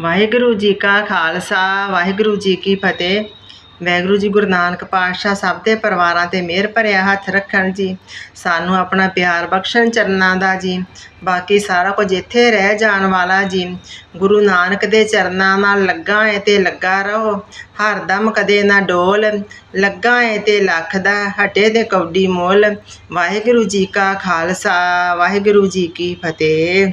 ਵਾਹਿਗੁਰੂ ਜੀ ਕਾ ਖਾਲਸਾ, ਵਾਹਿਗੁਰੂ ਜੀ ਕੀ ਫਤਿਹ। ਵਾਹਿਗੁਰੂ ਜੀ ਗੁਰੂ ਨਾਨਕ ਪਾਤਸ਼ਾਹ ਸਭ ਦੇ ਪਰਿਵਾਰਾਂ ਤੇ ਮਿਹਰ ਭਰਿਆ ਹੱਥ ਰੱਖਣ ਜੀ। ਸਾਨੂੰ ਆਪਣਾ ਪਿਆਰ ਬਖਸ਼ਣ ਚਰਨਾਂ ਦਾ ਜੀ। ਬਾਕੀ ਸਾਰਾ ਕੁਝ ਇੱਥੇ ਰਹਿ ਜਾਣ ਵਾਲਾ ਜੀ। ਗੁਰੂ ਨਾਨਕ ਦੇ ਚਰਨਾਂ ਨਾਲ ਲੱਗਾ ਏ ਤੇ ਲੱਗਾ ਰਹੋ। ਹਰਦਮ ਕਦੇ ਨਾ ਡੋਲ। ਲੱਗਾ ਏ ਤੇ ਲੱਖ ਦਾ ਹਟੇ ਦੇ ਕੌਡੀ ਮੋਲ। ਵਾਹਿਗੁਰੂ ਜੀ ਕਾ ਖਾਲਸਾ, ਵਾਹਿਗੁਰੂ ਜੀ ਕੀ ਫਤਿਹ।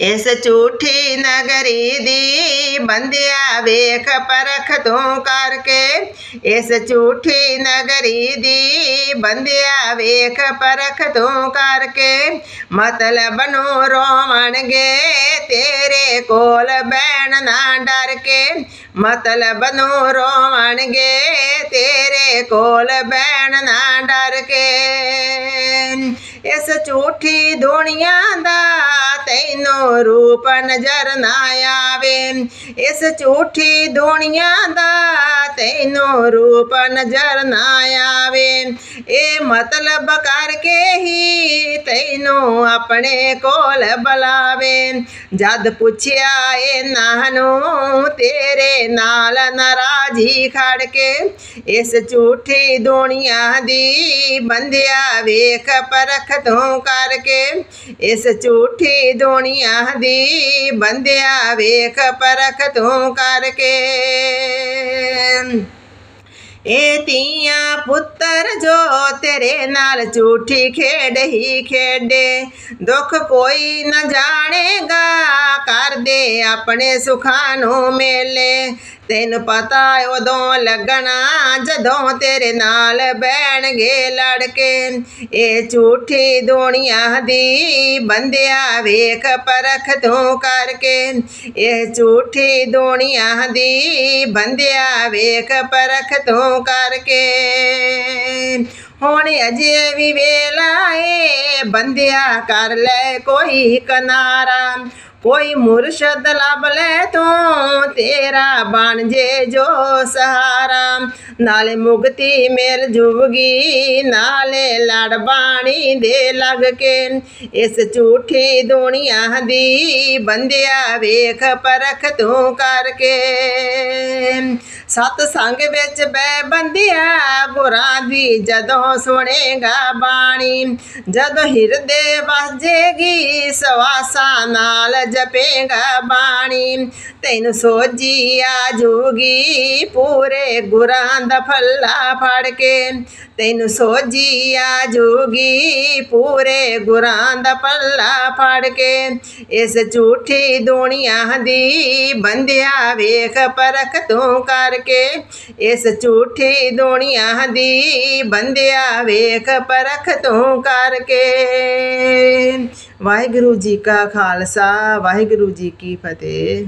ਇਸ ਝੂਠੀ ਨਗਰੀ ਦੀ ਬੰਦਿਆ ਵੇਖ ਪਰਖ ਤੂੰ ਕਰਕੇ। ਇਸ ਝੂਠੀ ਨਗਰੀ ਦੀ ਬੰਦਿਆ ਵੇਖ ਪਰਖ ਤੂੰ ਕਰਕੇ। ਮਤਲਬ ਨੂੰ ਰੋਵਣਗੇ ਤੇਰੇ ਕੋਲ ਬੈਣ ਨਾ ਡਰ ਕੇ ਮਤਲਬ ਨੂੰ ਰੋਵਣਗੇ ਤੇਰੇ ਕੋਲ ਬੈਣ ਨਾ ਡਰ ਕੇ ਇਸ ਝੂਠੀ ਦੁਨੀਆ ਦਾ ਤੈਨੂੰ ਰੂਪ ਨਜ਼ਰ ਨਾ ਆਵੇ। ਇਸ ਝੂਠੀ ਦੁਨੀਆ ਦਾ ਤੈਨੂੰ ਰੂਪ ਨਜ਼ਰ ਨਾ ਆਵੇ। ਇਹ ਮਤਲਬ ਕਰਕੇ ਹੀ ਤੈਨੂੰ ਆਪਣੇ ਕੋਲ ਬੁਲਾਵੇ। ਜਦ ਪੁੱਛਿਆ ਇਹਨਾਂ ਨੂੰ ਤੇਰੇ ਨਾਲ ਨਾਰਾਜ਼ੀ ਖੜ ਕੇ ਇਸ ਝੂਠੀ ਦੁਨੀਆ ਦੀ ਬੰਦਿਆ ਵੇਖ ਪਰਖ ਤੂੰ ਕਰਕੇ। ਇਸ ਝੂਠੀ ਦੁਨੀਆ ਦੀ ਬੰਦਿਆ ਵੇਖ ਪਰਖ ਤੂੰ ਕਰਕੇ। ਇਹ ਤੀਆਂ ਪੁੱਤਰ ਜੋ ਤੇਰੇ ਨਾਲ ਝੂਠੀ ਖੇਡ ਹੀ ਖੇਡੇ, ਦੁੱਖ ਕੋਈ ਨਾ ਜਾਣੇਗਾ, ਕਰਦੇ ਆਪਣੇ ਸੁਖਾਂ ਨੂੰ ਮੇਲੇ। ਤੈਨੂੰ ਪਤਾ ਉਦੋਂ ਲੱਗਣਾ ਜਦੋਂ ਤੇਰੇ ਨਾਲ ਬਹਿਣਗੇ ਲੜਕੇ। ਇਹ ਝੂਠੀ ਦੁਨੀਆ ਦੀ ਬੰਦਿਆ ਵੇਖ ਪਰਖ ਤੂੰ ਕਰਕੇ। ਇਹ ਝੂਠੀ ਦੁਨੀਆ ਦੀ ਬੰਦਿਆ ਵੇਖ ਪਰਖ ਤੂੰ ਕਰਕੇ। ਹੁਣ ਅਜੇ ਵੀ ਵੇਲਾ ਏ, ਬੰਦਿਆ ਕਰ ਲੈ ਕੋਈ ਕਿਨਾਰਾ। ਕੋਈ ਮੁਰਸ਼ਦ ਲੱਭ ਲੈ ਤੂੰ ਤੇਰਾ ਬਣ ਜੇ ਜੋ ਸਹਾਰਾ। ਨਾਲੇ ਮੁਕਤੀ ਮਿਲ ਜੂਗੀ, ਨਾਲੇ ਲੜ ਬਾਣੀ ਦੇ ਲੱਗ ਕੇ। ਇਸ ਝੂਠੀ ਦੁਨੀਆ ਦੀ ਬੰਦਿਆ ਵੇਖ ਪਰਖ ਤੂੰ ਕਰਕੇ। ਸਤ ਸੰਗ ਵਿੱਚ ਬੈ ਬੰਦਿਆ ਗੁਰਾਂ ਦੀ ਜਦੋਂ ਸੁਣੇਗਾ ਬਾਣੀ। ਜਦੋਂ ਹਿਰਦੇ ਵਸਜੇਗੀ ਸਵਾਸਾਂ ਨਾਲ ਜਪੇਗਾ ਬਾਣੀ। ਤੈਨੂੰ ਸੋਚ ਆ ਜੂਗੀ, ਪੂਰੇ ਗੁਰਾਂ ਦਾ ਫੱਲਾ ਫੜ ਕੇ। ਤੈਨੂੰ ਸੋਜੀ ਆ ਜੂਗੀ, ਪੂਰੇ ਗੁਰਾਂ ਦਾ ਪੱਲਾ ਫੜ ਕੇ। ਇਸ ਝੂਠੀ ਦੁਨੀਆ ਦੀ ਬੰਦਿਆ ਵੇਖ ਪਰਖ ਤੂੰ ਕਰਕੇ। ਇਸ ਝੂਠੀ ਦੁਨੀਆ ਦੀ ਬੰਦਿਆ ਵੇਖ ਪਰਖ ਤੂੰ ਕਰਕੇ। ਵਾਹਿਗੁਰੂ ਜੀ ਕਾ ਖਾਲਸਾ, ਵਾਹਿਗੁਰੂ ਜੀ ਕੀ ਫਤਿਹ।